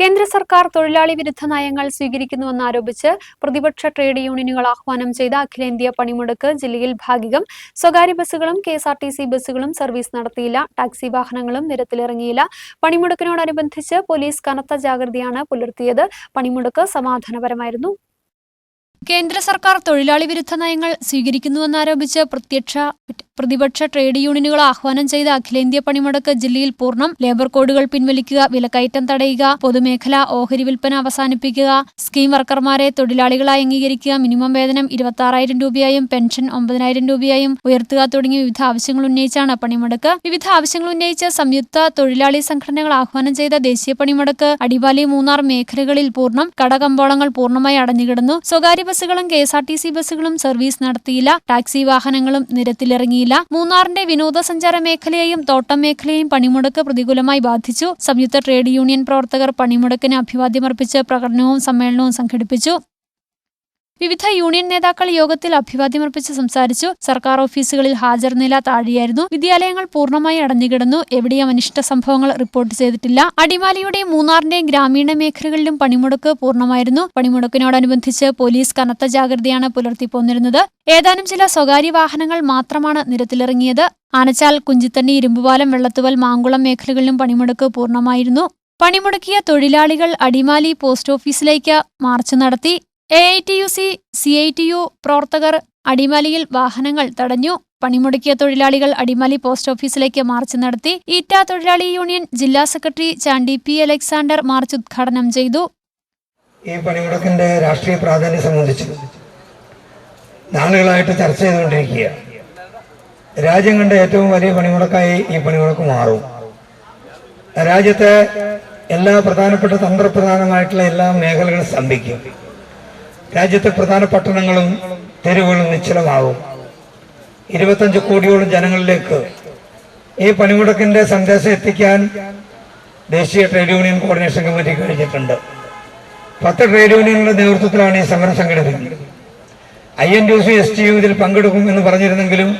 കേന്ദ്ര സർക്കാർ തൊഴിലാളി വിരുദ്ധ നയങ്ങൾ സ്വീകരിക്കുന്നുവെന്നാരോപിച്ച് പ്രതിപക്ഷ ട്രേഡ് യൂണിയനുകൾ ആഹ്വാനം ചെയ്ത അഖിലേന്ത്യാ പണിമുടക്ക് ജില്ലയിൽ ഭാഗികം. സ്വകാര്യ ബസ്സുകളും K S R T C ബസ്സുകളും സർവീസ് നടത്തിയില്ല. ടാക്സി വാഹനങ്ങളും നിരത്തിലിറങ്ങിയില്ല. പണിമുടക്കിനോടനുബന്ധിച്ച് പോലീസ് കനത്ത ജാഗ്രതയാണ് പുലർത്തിയത്. പണിമുടക്ക് സമാധാനപരമായിരുന്നു. കേന്ദ്ര സർക്കാർ തൊഴിലാളി വിരുദ്ധ നയങ്ങൾ സ്വീകരിക്കുന്നുവെന്നാരോപിച്ച് പ്രത്യക്ഷ പ്രതിപക്ഷ ട്രേഡ് യൂണിയനുകൾ ആഹ്വാനം ചെയ്ത അഖിലേന്ത്യാ പണിമുടക്ക് ജില്ലയിൽ പൂർണം ലേബർ കോഡുകൾ പിൻവലിക്കുക വിലക്കയറ്റം തടയുക പൊതുമേഖല ഓഹരി വിൽപ്പന അവസാനിപ്പിക്കുക സ്കീം വർക്കർമാരെ തൊഴിലാളികളായി അംഗീകരിക്കുക മിനിമം വേതനം ഇരുപത്തി രൂപയായും പെൻഷൻ ഒമ്പതിനായിരം രൂപയായും ഉയർത്തുക തുടങ്ങിയ വിവിധ ആവശ്യങ്ങൾ ഉന്നയിച്ചാണ് പണിമുടക്ക്. വിവിധ ആവശ്യങ്ങൾ ഉന്നയിച്ച് സംയുക്ത തൊഴിലാളി സംഘടനകൾ ആഹ്വാനം ചെയ്ത ദേശീയ പണിമുടക്ക് അടിവാലി മൂന്നാർ മേഖലകളിൽ പൂർണം കടകമ്പോളങ്ങൾ പൂർണമായി അടഞ്ഞുകിടന്നു. സ്വകാര്യ ബസ്സുകളും കെ ബസ്സുകളും സർവീസ് നടത്തിയില്ല. ടാക്സി വാഹനങ്ങളും നിരത്തിലിറങ്ങിയില്ല മൂന്നാറിന്റെ വിനോദസഞ്ചാര മേഖലയെയും തോട്ടം മേഖലയെയും പണിമുടക്ക് പ്രതികൂലമായി ബാധിച്ചു. സംയുക്ത ട്രേഡ് യൂണിയൻ പ്രവർത്തകർ പണിമുടക്കിന് അഭിവാദ്യമർപ്പിച്ച് പ്രകടനവും സമ്മേളനവും സംഘടിപ്പിച്ചു. വിവിധ യൂണിയൻ നേതാക്കൾ യോഗത്തിൽ അഭിവാദ്യമർപ്പിച്ച് സംസാരിച്ചു. സർക്കാർ ഓഫീസുകളിൽ ഹാജർ നില താഴെയായിരുന്നു. വിദ്യാലയങ്ങൾ പൂർണമായി അടഞ്ഞുകിടന്നു. എവിടെയും അനിഷ്ട സംഭവങ്ങൾ റിപ്പോർട്ട് ചെയ്തിട്ടില്ല. അടിമാലിയുടെ മൂന്നാറിന്റെയും ഗ്രാമീണ മേഖലകളിലും പണിമുടക്ക് പൂർണമായിരുന്നു. പണിമുടക്കിനോടനുബന്ധിച്ച് പോലീസ് കനത്ത ജാഗ്രതയാണ് പുലർത്തിപ്പോന്നിരുന്നത്. ഏതാനും ചില സ്വകാര്യ വാഹനങ്ങൾ മാത്രമാണ് നിരത്തിലിറങ്ങിയത്. ആനച്ചാൽ കുഞ്ചിത്തണ്ണി ഇരുമ്പുപാലം വെള്ളത്തുവൽ മാങ്കുളം മേഖലകളിലും പണിമുടക്ക് പൂർണമായിരുന്നു. പണിമുടക്കിയ തൊഴിലാളികൾ അടിമാലി പോസ്റ്റ് ഓഫീസിലേക്ക് മാർച്ച് നടത്തി. A I T U C C I T U പ്രവർത്തകർ അടിമാലിയിൽ വാഹനങ്ങൾ തടഞ്ഞു. പണിമുടക്കിയ തൊഴിലാളികൾ അടിമാലി പോസ്റ്റ് ഓഫീസിലേക്ക് മാർച്ച് നടത്തി. ഈറ്റ തൊഴിലാളി യൂണിയൻ ജില്ലാ secretary Chandy P Alexander march ഉദ്ഘാടനം ചെയ്തു. ഈ പണിമുടക്കിന്റെ രാഷ്ട്രീയ പ്രാധാന്യം സംബന്ധിച്ച് നാളുകളായിട്ട് ചർച്ച ചെയ്തുകൊണ്ടിരിക്കുക രാജ്യം കണ്ട ഏറ്റവും വലിയ പണിമുടക്കായി ഈ പണിമുടക്ക് മാറും. രാജ്യത്തെ എല്ലാ പ്രധാനപ്പെട്ട തന്ത്രപ്രധാനമായിട്ടുള്ള എല്ലാ മേഖലകളും സ്തംഭിക്കും. രാജ്യത്തെ പ്രധാന പട്ടണങ്ങളും തെരുവുകളും നിശ്ചലമാകും ഇരുപത്തഞ്ച് കോടിയോളം ജനങ്ങളിലേക്ക് ഈ പണിമുടക്കിന്റെ സന്ദേശം എത്തിക്കാൻ ദേശീയ ട്രേഡ് യൂണിയൻ കോർഡിനേഷൻ കമ്മിറ്റി കഴിഞ്ഞിട്ടുണ്ട്. പത്ത് ട്രേഡ് യൂണിയനുകളുടെ നേതൃത്വത്തിലാണ് ഈ സമരം സംഘടിപ്പിക്കുന്നത്. I N D C S T U ഇതിൽ പങ്കെടുക്കും എന്ന് പറഞ്ഞിരുന്നെങ്കിലും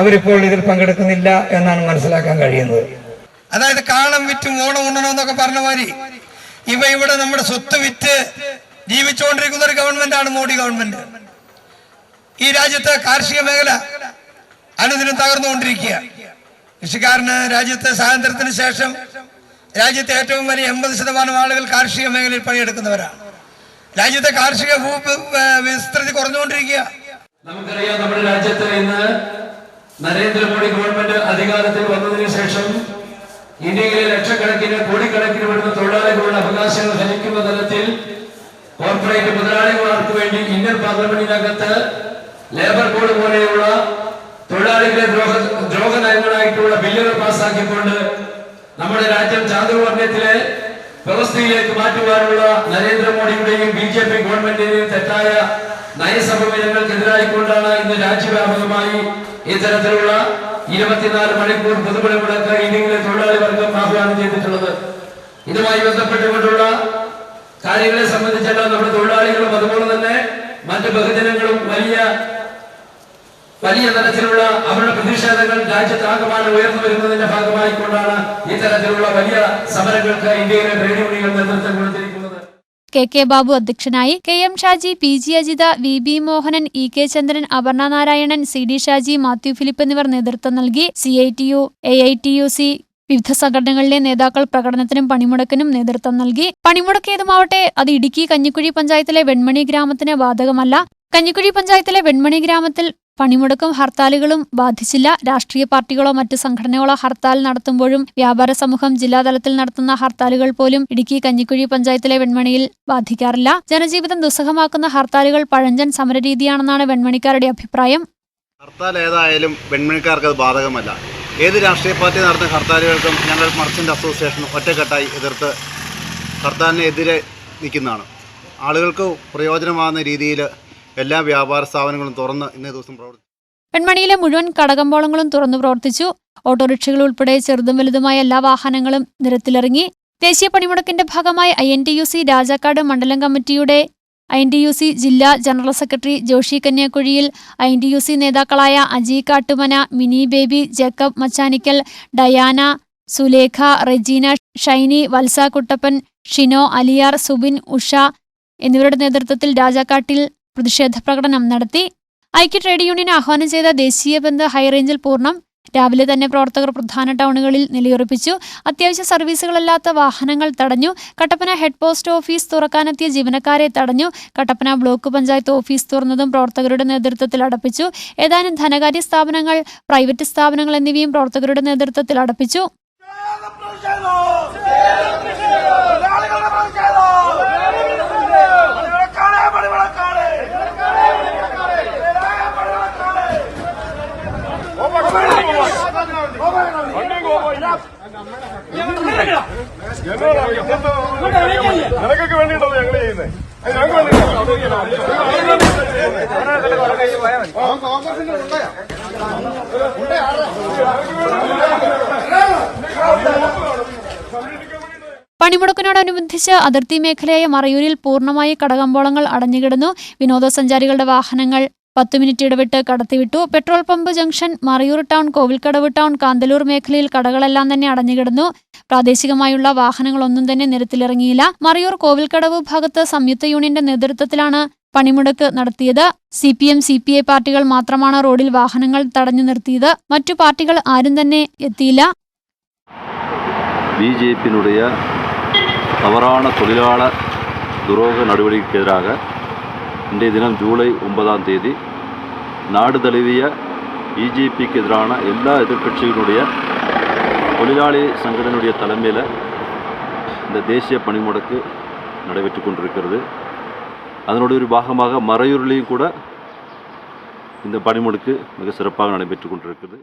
അവരിപ്പോൾ ഇതിൽ പങ്കെടുക്കുന്നില്ല എന്നാണ് മനസ്സിലാക്കാൻ കഴിയുന്നത്. അതായത് കാളം വിറ്റും ഓണം ഉണ്ണണമെന്നൊക്കെ പറഞ്ഞ മാതിരി ഇവ ഇവിടെ നമ്മുടെ സ്വത്ത് വിറ്റ് ജീവിച്ചുകൊണ്ടിരിക്കുന്ന ഒരു ഗവൺമെന്റ് ആണ് മോഡി ഗവൺമെന്റ്. ഈ രാജ്യത്തെ കാർഷിക മേഖല അനുദിനം തകർന്നുകൊണ്ടിരിക്കുക കൃഷിക്കാരന് രാജ്യത്തെ സ്വാതന്ത്ര്യത്തിന് ശേഷം രാജ്യത്തെ ഏറ്റവും വലിയ എൺപത് ശതമാനം ആളുകൾ കാർഷിക മേഖലയിൽ പണിയെടുക്കുന്നവരാണ്. രാജ്യത്തെ കാർഷിക വിസ്തൃതി കുറഞ്ഞുകൊണ്ടിരിക്കുക നമുക്കറിയാം നമ്മുടെ രാജ്യത്ത് ഇന്ന് നരേന്ദ്രമോദി ഗവൺമെന്റ് അധികാരത്തിൽ വന്നതിന് ശേഷം ഇന്ത്യയിലെ ലക്ഷക്കണക്കിന് കോടിക്കണക്കിന് വരുന്ന തരത്തിൽ കോർപ്പറേറ്റ് മുതലാളിമാർക്ക് വേണ്ടി ഇന്ത്യൻ പാർലമെന്റിനകത്ത് ലേബർ കോഡ് പോലെയുള്ള തൊഴിലാളികളെ ദ്രോഹ ദ്രോഹ നയങ്ങളായിട്ടുള്ള ബില്ലുകൾ പാസ്സാക്കിക്കൊണ്ട് നമ്മുടെ രാജ്യം ചാതുർവർണയത്തിലെ വ്യവസ്ഥയിലേക്ക് മാറ്റുവാനുള്ള നരേന്ദ്രമോദിയുടെയും ബി ജെ പി ഗവൺമെന്റിന്റെയും തെറ്റായ നയസമീപനങ്ങൾക്കെതിരായിക്കൊണ്ടാണ് ഇന്ന് രാജ്യവ്യാപകമായി ഇത്തരത്തിലുള്ള ഇരുപത്തിനാല് മണിക്കൂർ പൊതുപണി മുടക്ക് ഇന്ത്യയിലെ തൊഴിലാളി വർഗം ആഹ്വാനം ചെയ്തിട്ടുള്ളത്. ഇതുമായി ബന്ധപ്പെട്ടുകൊണ്ടുള്ള കാര്യങ്ങളെ സംബന്ധിച്ചെല്ലാം നമ്മുടെ തൊഴിലാളികളും അതുപോലെ തന്നെ മറ്റ് ബഹുജനങ്ങളും വലിയ വലിയ തരത്തിലുള്ള അവരുടെ പ്രതിഷേധങ്ങൾ രാജ്യത്താകമാനം ഉയർന്നു വരുന്നതിന്റെ ഭാഗമായി ഭാഗമായിക്കൊണ്ടാണ് ഇത്തരത്തിലുള്ള വലിയ സമരങ്ങൾക്ക് ഇന്ത്യയിലെ ട്രേഡ് യൂണിയൻ നേതൃത്വം കൊടുത്തിരിക്കുന്നത്. കെ കെ ബാബു അധ്യക്ഷനായി K M Shaji P G Ajitha V B Mohanan E K Chandran Aparna Narayanan C D Shaji Mathew Philip എന്നിവർ നേതൃത്വം നൽകി C I T U A I T U C വിവിധ സംഘടനകളിലെ നേതാക്കൾ പ്രകടനത്തിനും പണിമുടക്കിനും നേതൃത്വം നൽകി. പണിമുടക്കേതുമാവട്ടെ അത് ഇടുക്കി കഞ്ഞിക്കുഴി പഞ്ചായത്തിലെ വെൺമണി ഗ്രാമത്തിന് ബാധകമല്ല. കഞ്ഞിക്കുഴി പഞ്ചായത്തിലെ വെൺമണി ഗ്രാമത്തിൽ പണിമുടക്കും ഹർത്താലുകളും ബാധിച്ചില്ല. രാഷ്ട്രീയ പാർട്ടികളോ മറ്റ് സംഘടനകളോ ഹർത്താൽ നടത്തുമ്പോഴും വ്യാപാര സമൂഹം ജില്ലാതലത്തിൽ നടത്തുന്ന ഹർത്താലുകൾ പോലും ഇടുക്കി കഞ്ഞിക്കുഴി പഞ്ചായത്തിലെ വെൺമണിയിൽ ബാധിക്കാറില്ല. ജനജീവിതം ദുസ്സഹമാക്കുന്ന ഹർത്താലുകൾ പഴഞ്ചൻ സമരരീതിയാണെന്നാണ് വെൺമണിക്കാരുടെ അഭിപ്രായം. ഹർത്താൽ ഏതായാലും വെൺമണിക്കാർക്ക് അത് ബാധകമല്ല. ഏത് രാഷ്ട്രീയ പാർട്ടി നടത്തുന്ന ഹർത്താലുകൾക്കും ഞങ്ങൾ മർച്ചന്റ് അസോസിയേഷൻ ഒറ്റക്കെട്ടായി എതിർത്ത് ഹർത്താലിനെതിരെ നിൽക്കുന്നതാണ്. ആളുകൾക്ക് പ്രയോജനമാകുന്ന രീതിയിൽ എല്ലാ വ്യാപാര സ്ഥാപനങ്ങളും തുറന്ന് ഇന്നേ ദിവസം പ്രവർത്തിച്ചു പെൺമണിയിലെ മുഴുവൻ കടകമ്പോളങ്ങളും തുറന്നു പ്രവർത്തിച്ചു. ഓട്ടോറിക്ഷകൾ ഉൾപ്പെടെ ചെറുതും വലുതുമായ എല്ലാ വാഹനങ്ങളും നിരത്തിലിറങ്ങി. ദേശീയ പണിമുടക്കിന്റെ ഭാഗമായി I N T U C Rajakkad മണ്ഡലം കമ്മിറ്റിയുടെ I N T U C ജില്ലാ general secretary Joshi കന്യാക്കുഴിയിൽ I N U C നേതാക്കളായ അജി കാട്ടുമന മിനി ബേബി ജേക്കബ് മച്ചാനിക്കൽ ഡയാന സുലേഖ റെജീന ഷൈനി വത്സ കുട്ടപ്പൻ ഷിനോ അലിയാർ സുബിൻ ഉഷ എന്നിവരുടെ നേതൃത്വത്തിൽ രാജാക്കാട്ടിൽ പ്രതിഷേധ പ്രകടനം നടത്തി. ഐക്യ ട്രേഡ് യൂണിയൻ ആഹ്വാനം ചെയ്ത ദേശീയ ബന്ധ ഹൈറേഞ്ചിൽ പൂർണം രാവിലെ തന്നെ പ്രവർത്തകർ പ്രധാന ടൗണുകളിൽ നിലയുറപ്പിച്ചു. അത്യാവശ്യ സർവീസുകളല്ലാത്ത വാഹനങ്ങൾ തടഞ്ഞു. കട്ടപ്പന ഹെഡ് പോസ്റ്റ് ഓഫീസ് തുറക്കാനെത്തിയ ജീവനക്കാരെ തടഞ്ഞു. കട്ടപ്പന ബ്ലോക്ക് പഞ്ചായത്ത് ഓഫീസ് തുറന്നതും പ്രവർത്തകരുടെ നേതൃത്വത്തിൽ അടപ്പിച്ചു. ഏതാനും ധനകാര്യ സ്ഥാപനങ്ങൾ പ്രൈവറ്റ് സ്ഥാപനങ്ങൾ എന്നിവയും പ്രവർത്തകരുടെ നേതൃത്വത്തിൽ അടപ്പിച്ചു. പണിമുടക്കിനോടനുബന്ധിച്ച് അതിർത്തി മേഖലയായ മറയൂരിൽ പൂർണമായി കടകമ്പോളങ്ങൾ അടഞ്ഞുകിടന്നു വിനോദസഞ്ചാരികളുടെ വാഹനങ്ങൾ. പത്ത് മിനിറ്റ് ഇടവിട്ട് കടത്തിവിട്ടു petrol pump junction Marayoor town Kovilkadavu town Kanthalloor മേഖലയിൽ കടകളെല്ലാം തന്നെ അടഞ്ഞുകിടന്നു പ്രാദേശികമായുള്ള വാഹനങ്ങളൊന്നും തന്നെ നിരത്തിലിറങ്ങിയില്ല മറയൂർ കോവിൽക്കടവ് ഭാഗത്ത് സംയുക്ത യൂണിയന്റെ നേതൃത്വത്തിലാണ് പണിമുടക്ക് നടത്തിയത് C P M C P I പാർട്ടികൾ മാത്രമാണ് റോഡിൽ വാഹനങ്ങൾ തടഞ്ഞു നിർത്തിയത് മറ്റു പാർട്ടികൾ ആരും തന്നെ എത്തിയില്ല பிஜேபியினுடைய தவறான தொழிலாளர் துரோக நடவடிக்கைக்கு எதிராக இன்றைய தினம் ஜூலை ஒன்பதாம் தேதி நாடு தழுவிய பிஜேபிக்கு எதிரான எல்லா எதிர்க்கட்சிகளுடைய தொழிலாளி சங்கடனுடைய தலைமையில் இந்த தேசிய பணிமுடக்கு நடைபெற்று கொண்டிருக்கிறது அதனுடைய ஒரு பாகமாக மறையூரிலையும் கூட இந்த பணிமுடக்கு மிக சிறப்பாக நடைபெற்று கொண்டிருக்கிறது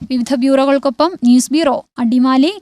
വിവിധ ബ്യൂറോകൾക്കൊപ്പം ന്യൂസ് ബ്യൂറോ അടിമാലി